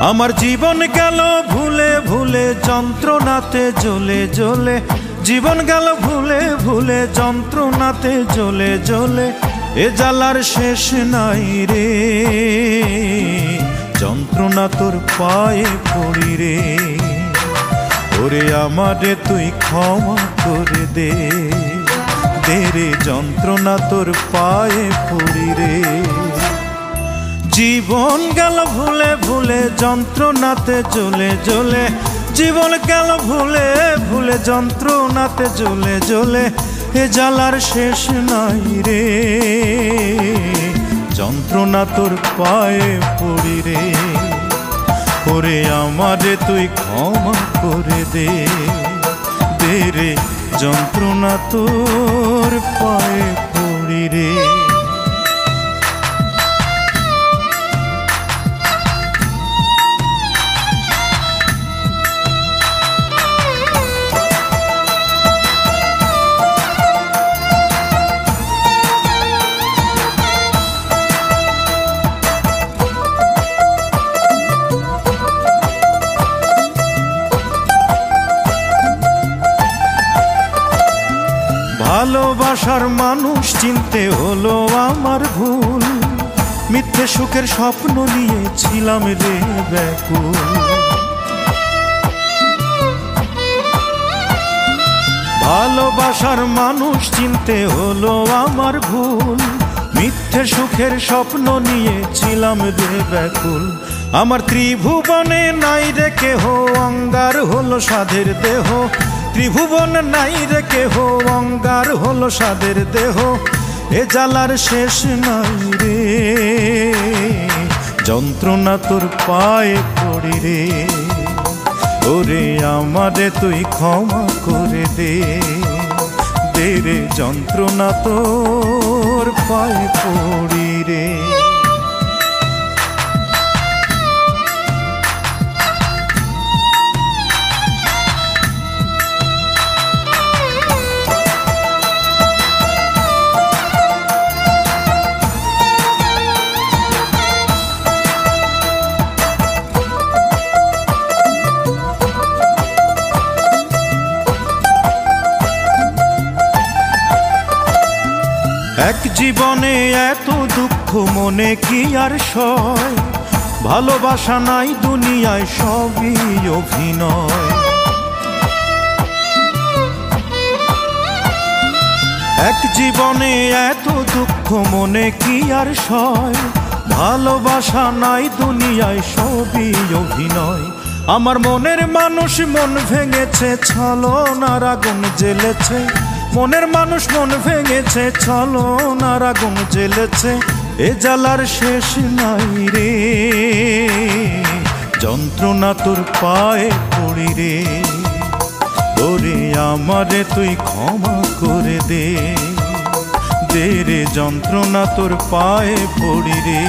আমার জীবন গেল ভুলে ভুলে, যন্ত্রণাতে জ্বলে জ্বলে। জীবন গেল ভুলে ভুলে, যন্ত্রণাতে জ্বলে জ্বলে। এ জ্বালার শেষ নাই রে। যন্ত্রণা তোর পায়ে পড়ি রে। ওরে আমারে তুই ক্ষমা করে দে। দে রে, যন্ত্রণা তোর পায়ে পড়ি রে। জীবন গেল ভুলে ভুলে, যন্ত্রণাতে জ্বলে জ্বলে। জীবন গেল ভুলে ভুলে, যন্ত্রণাতে জ্বলে জ্বলে। এ জ্বালার শেষ নাই রে। যন্ত্রণা তোর পায়ে পড়ি রে। ওরে আমারে তুই ক্ষমা করে দে। দে রে, যন্ত্রণা তোর পায়ে পড়ি রে। ভালোবাসার মানুষ চিনতে হলো আমার ভুল। মিথ্যে সুখের স্বপ্ন নিয়েছিলাম রে ব্যাকুল। ভালোবাসার মানুষ চিনতে হলো আমার ভুল। মিথ্যে সুখের স্বপ্ন নিয়েছিলাম রে ব্যাকুল। আমার ত্রিভুবনে নাই রে কেহ, অঙ্গার হলো সাধের দেহ। ত্রিভুবন নাই রে কেহ, অঙ্গার হলো সাদের দেহ, এ জ্বালার শেষ নাই রে। যন্ত্রণা তোর পায়ে পড়ি রে। ওরে আমারে তুই ক্ষমা করে দে। দে রে যন্ত্রণা তোর পায়ে পড়ি রে। জীবনে এত দুঃখ মনে কি আর সয়? ভালোবাসা নাই দুনিয়ায় সবই অভিনয়। এক জীবনে এত দুঃখ মনে কি আর সয়? ভালোবাসা নাই দুনিয়ায় সবই অভিনয়। আমার মনের মানুষ মন ভেঙেছে, ছলনার আগুন জ্বেলেছে। মনের মানুষ মন ভেঙেছে ছলনার আগুন জ্বেলেছে এ জ্বালার শেষ নাই রে। যন্ত্রণা তোর পায়ে পড়ি রে। ওরে আমারে তুই ক্ষমা করে দে। দে রে, যন্ত্রণা তোর পায়ে পড়ি রে।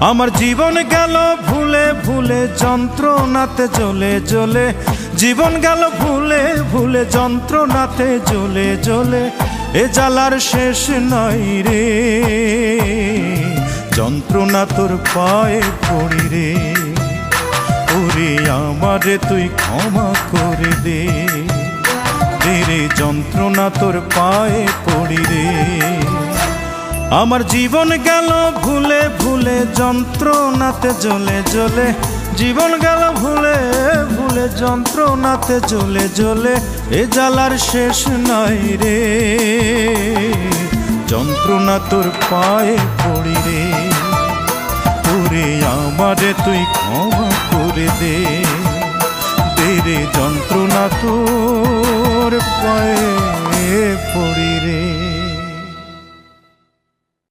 আমার জীবন গেল ভুলে ভুলে, যন্ত্রণাতে জ্বলে জ্বলে। জীবন গেল ভুলে ভুলে, যন্ত্রণাতে জ্বলে জ্বলে। এ জ্বালার শেষ নাই রে। যন্ত্রণা তোর পায়ে পড়ি রে। ওরে আমারে তুই ক্ষমা করে দে। রে, যন্ত্রণা তোর পায়ে পড়ি রে। আমার জীবন গেল ভুলে ভুলে, যন্ত্রণাতে জ্বলে জ্বলে। জীবন গেল ভুলে ভুলে, যন্ত্রণাতে জ্বলে জ্বলে। এ জ্বালার শেষ নাই রে। যন্ত্রণা তোর পায়ে পড়ি রে। তোরে আমারে তুই ক্ষমা করে দে রে যন্ত্রণা তোর পায়ে